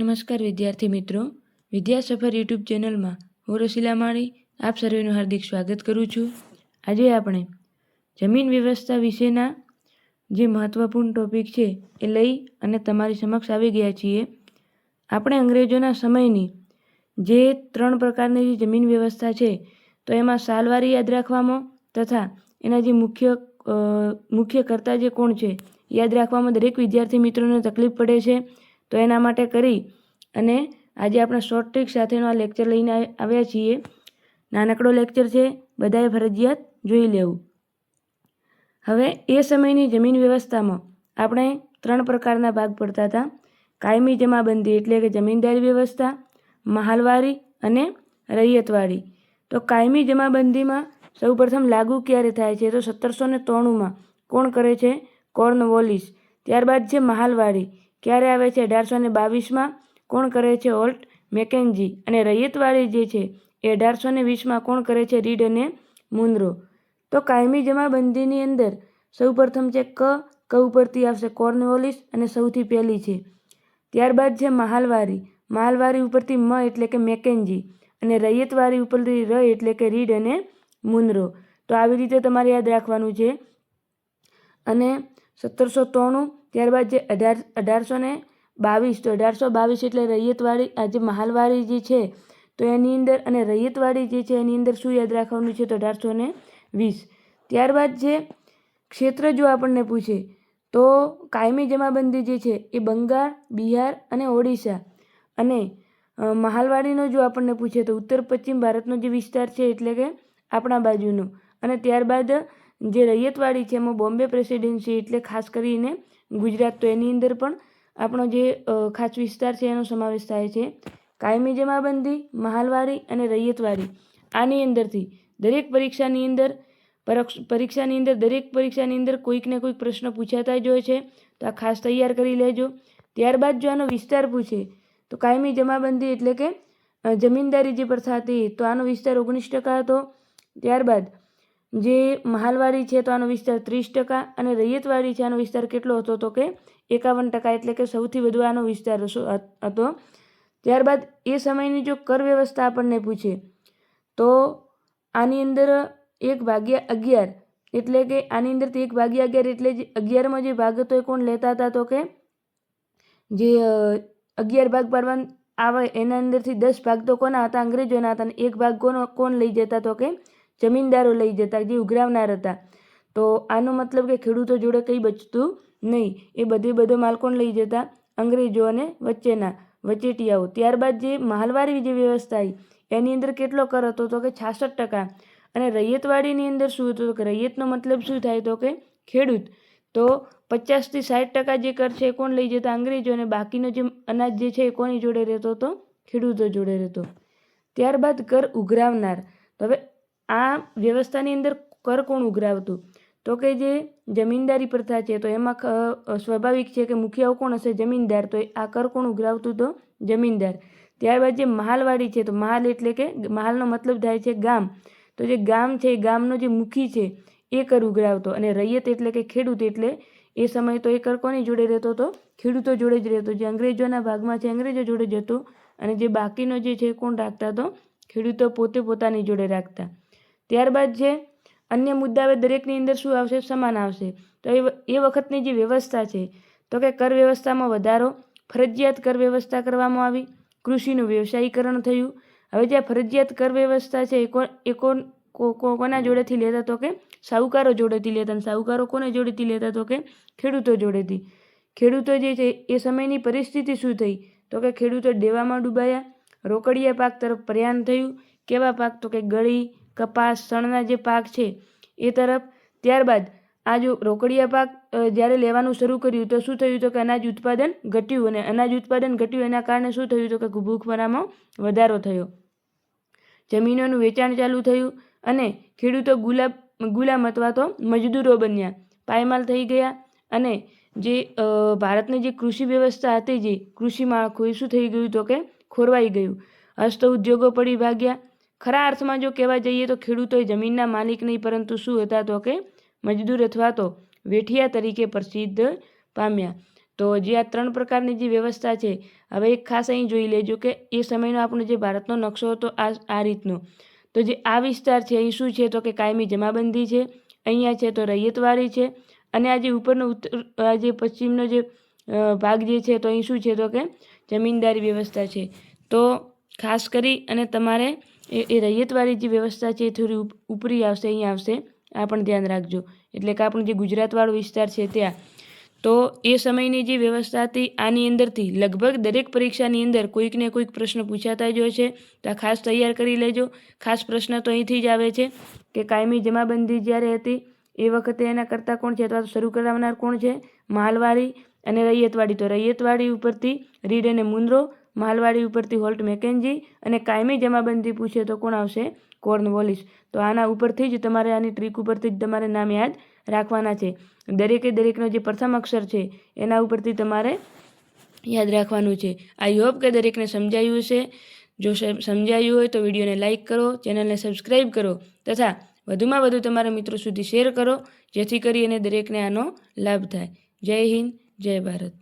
નમસ્કાર વિદ્યાર્થી મિત્રો. વિદ્યા સફર યુટ્યુબ ચેનલમાં હું રસીલા માળી આપ સર્વેનું હાર્દિક સ્વાગત કરું છું. આજે આપણે જમીન વ્યવસ્થા વિશેના જે મહત્ત્વપૂર્ણ ટોપિક છે એ લઈ અને તમારી સમક્ષ આવી ગયા છીએ. આપણે અંગ્રેજોના સમયની જે ત્રણ પ્રકારની જે જમીન વ્યવસ્થા છે, તો એમાં સાલવારી યાદ રાખવામાં તથા એના જે મુખ્ય મુખ્ય કરતા જે કોણ છે યાદ રાખવામાં દરેક વિદ્યાર્થી મિત્રોને તકલીફ પડે છે. તો એના માટે કરી અને આજે આપણે શોર્ટ ટ્રીક સાથેનો આ લેક્ચર લઈને આવ્યા છીએ. નાનકડો લેક્ચર છે, બધાએ ફરજિયાત જોઈ લેવું. હવે એ સમયની જમીન વ્યવસ્થામાં આપણે ત્રણ પ્રકારના ભાગ પડતા હતા. કાયમી જમાબંધી એટલે કે જમીનદારી વ્યવસ્થા, મહાલવારી અને રૈયતવાળી તો કાયમી જમાબંધીમાં સૌપ્રથમ લાગુ ક્યારે થાય છે? તો સત્તરસો ને ત્રાણુંમાં કોણ કરે છે? કોર્નવોલિસ. ત્યારબાદ છે મહાલવાડી. ક્યારે આવે છે અઢારસો ને બાવીસમાં? કોણ કરે છે ઓલ્ટ મેકેન્જી? અને રૈયતવાડી જે છે, એ અઢારસો ને વીસમાં કોણ કરે છે રીડ અને મુન્દ્રો તો કાયમી જમાબંધીની અંદર સૌપ્રથમ છે ક ક ઉપરથી આવશે કોર્નવોલિસ અને સૌથી પહેલી છે. ત્યારબાદ છે મહાલવારી. માલવારી ઉપરથી મ એટલે કે મેકેન્જી અને રૈયતવારી ઉપરથી ર એટલે કે રીડ અને મુન્દ્રો તો આવી રીતે તમારે યાદ રાખવાનું છે. અને સત્તરસો ત્રાણું ત્યારબાદ જે અઢાર, અઢારસો ને બાવીસ, તો અઢારસો બાવીસ એટલે રૈયતવાડી, આ જે મહાલવાડી જે છે, તો એની અંદર અને રૈયતવાડી જે છે, એની અંદર શું યાદ રાખવાનું છે, તો અઢારસો ને વીસ. ત્યારબાદ જે ક્ષેત્ર જો આપણને પૂછે, તો કાયમી જમાબંધી જે છે, એ બંગાળ, બિહાર અને ઓડિશા. અને મહાલવાડીનો જો આપણને પૂછે, તો ઉત્તર પશ્ચિમ ભારતનો જે વિસ્તાર છે, એટલે કે આપણા બાજુનો. અને ત્યારબાદ જે રૈયતવાડી છે, એમાં બોમ્બે પ્રેસિડેન્સી, એટલે ખાસ કરીને ગુજરાત તો એની અંદર પણ આપણો જે ખાસ વિસ્તાર છે એનો સમાવેશ થાય છે. કાયમી જમાબંધી મહાલવાડી અને રૈયતવાડી આની અંદરથી દરેક પરીક્ષાની અંદર પરોક્ષ- પરીક્ષાની અંદર દરેક પરીક્ષાની અંદર કોઈકને કોઈક પ્રશ્ન પૂછાતા જ હોય છે. તો આ ખાસ તૈયાર કરી લેજો. ત્યારબાદ જો આનો વિસ્તાર પૂછે, તો કાયમી જમાબંધી એટલે કે જમીનદારી જે પ્રથા હતી તો આનો વિસ્તાર ઓગણીસ ટકા હતો. ત્યારબાદ જે મહાલવાડી છે તો આનો વિસ્તાર ત્રીસ ટકા અને રૈયતવાડી છે આનો વિસ્તાર કેટલો હતો તો કે એકાવન ટકા એટલે કે સૌથી વધુ આનો વિસ્તાર હતો. ત્યારબાદ એ સમયની જો કર વ્યવસ્થા આપણને પૂછે, તો આની અંદર એક ભાગ્યા અગિયાર એટલે કે આની અંદરથી એક ભાગ્યા અગિયાર એટલે જે અગિયારમાં જે ભાગ હતો એ કોણ લેતા હતા તો કે જે અગિયાર ભાગ પાડવા આવે એના અંદરથી દસ ભાગ તો કોના હતા? અંગ્રેજોના હતા અને એક ભાગ કોનો કોણ લઈ જતા તો કે જમીનદારો લઈ જતા, જે ઉઘરાવનાર હતા. તો આનો મતલબ કે ખેડૂતો જોડે કંઈ બચતું નહીં. એ બધે બધો માલ કોણ લઈ જતા? અંગ્રેજો અને વચ્ચેના વચેટિયાઓ. ત્યારબાદ જે માલવારી જે વ્યવસ્થા આવી, એની અંદર કેટલો કર હતો તો કે છાસઠ ટકા. અને રૈયતવાડીની અંદર શું હતું કે રૈયતનો મતલબ શું થાય તો કે ખેડૂત. તો પચાસથી સાઠ ટકા જે કર છે એ કોણ લઈ જતા? અંગ્રેજો. અને બાકીનો જે અનાજ જે છે એ કોની જોડે રહેતો તો ખેડૂતો જોડે રહેતો. ત્યારબાદ કર ઉઘરાવનાર. તો હવે આ વ્યવસ્થાની અંદર કર કોણ ઉઘરાવતું? તો કે જે જમીનદારી પ્રથા છે, તો એમાં સ્વાભાવિક છે કે મુખિયાઓ કોણ હશે? જમીનદાર. તો આ કર કોણ ઉઘરાવતું તો? જમીનદાર. ત્યારબાદ જે મહાલવાડી છે, તો મહાલ એટલે કે મહાલનો મતલબ થાય છે ગામ. તો જે ગામ છે, એ ગામનો જે મુખી છે, એ કર ઉઘરાવતો. અને રૈયત એટલે કે ખેડૂત એટલે એ સમયે તો એ કર કોની જોડે રહેતો તો? ખેડૂતો જોડે જ રહેતો. જે અંગ્રેજોના ભાગમાં છે, અંગ્રેજો જોડે જ હતો અને જે બાકીનો જે છે કોણ રાખતા તો? ખેડૂતો પોતે પોતાની જોડે રાખતા. ત્યારબાદ જે અન્ય મુદ્દા હવે દરેકની અંદર શું આવશે? સમાન આવશે. તો એ એ વખતની જે વ્યવસ્થા છે, તો કે કર વ્યવસ્થામાં વધારો, ફરજિયાત કર વ્યવસ્થા કરવામાં આવી, કૃષિનું વ્યવસાયીકરણ થયું. હવે જે ફરજિયાત કર વ્યવસ્થા છે, એ કોણ એ કોણ કોના જોડેથી લેતા? તો કે સાહુકારો જોડેથી લેતા. અને સાહુકારો કોને જોડેથી લેતા? તો કે ખેડૂતો જોડેથી. ખેડૂતો જે છે, એ સમયની પરિસ્થિતિ શું થઈ? તો કે ખેડૂતો દેવામાં ડૂબાયા, રોકડિયા પાક તરફ પ્રયાણ થયું. કેવા પાક? તો કે ગળી કપાસ શણના જે પાક છે, એ તરફ ત્યારબાદ આ જો રોકડિયા પાક જ્યારે લેવાનું શરૂ કર્યું, તો શું થયું તો કે અનાજ ઉત્પાદન ઘટ્યું અને અનાજ ઉત્પાદન ઘટ્યું એના કારણે શું થયું તો કે ભૂખમરામાં વધારો થયો. જમીનોનું વેચાણ ચાલુ થયું અને ખેડૂતો ગુલાબ, ગુલામ અથવા તો મજદૂરો બન્યા. પાયમાલ થઈ ગયા અને જે ભારતની જે કૃષિ વ્યવસ્થા હતી, જે કૃષિ માળખું, એ શું થઈ ગયું તો કે ખોરવાઈ ગયું. હસ્ત ઉદ્યોગો પડી ભાગ્યા ખરા અર્થમાં જો કહેવા જઈએ તો ખેડૂતો એ જમીનના માલિક નહીં, પરંતુ શું હતા તો કે મજદૂર અથવા તો વેઠિયા તરીકે પ્રસિદ્ધ પામ્યા. તો જે આ ત્રણ પ્રકારની જે વ્યવસ્થા છે, હવે એક ખાસ અહીં જોઈ લેજો કે એ સમયનો આપણો જે ભારતનો નકશો હતો આ આ રીતનો. તો જે આ વિસ્તાર છે, અહીં શું છે તો કે કાયમી જમાબંધી છે, અહીંયા છે તો રૈયતવાળી છે, અને આ જે ઉપરનો ઉત્તર જે પશ્ચિમનો જે ભાગ જે છે તો અહીં શું છે તો કે જમીનદારી વ્યવસ્થા છે. તો ખાસ કરી અને તમારે એ રૈયતવાળી જે વ્યવસ્થા છે એ થોડી ઉપ- ઉપરી આવશે, અહીં આવશે. આ પણ ધ્યાન રાખજો. એટલે કે આપણું જે ગુજરાતવાળો વિસ્તાર છે ત્યાં. તો એ સમયની જે વ્યવસ્થા હતી, આની અંદરથી લગભગ દરેક પરીક્ષાની અંદર કોઈકને કોઈક પ્રશ્ન પૂછાતા જ હોય છે. તો ખાસ તૈયાર કરી લેજો. ખાસ પ્રશ્ન તો અહીંથી જ આવે છે કે કાયમી જમાબંધી જ્યારે હતી, એ વખતે એના કરતાં કોણ છે? અથવા તો શરૂ કરાવનાર કોણ છે? માલવાળી અને રૈયતવાડી. તો રૈયતવાડી ઉપરથી રીડ અને મુન્દ્રો માલવાડી ઉપરથી હોલ્ટ મેકેન્જી અને કાયમી જમાબંધી પૂછે તો કોણ આવશે? કોર્નવોલિસ તો આના ઉપરથી જ તમારે આની ટ્રીક ઉપરથી જ તમારે નામ યાદ રાખવાના છે. દરેકે દરેકનો જે પ્રથમ અક્ષર છે, એના ઉપરથી તમારે યાદ રાખવાનું છે. આઈ હોપ કે દરેકને સમજાયું હશે. જો સમ- સમજાયું હોય તો વિડીયોને લાઇક કરો, ચેનલને સબસ્ક્રાઈબ કરો તથા વધુમાં વધુ તમારા મિત્રો સુધી શેર કરો, જેથી કરી અને દરેકને આનો લાભ થાય. જય હિન્દ, જય ભારત.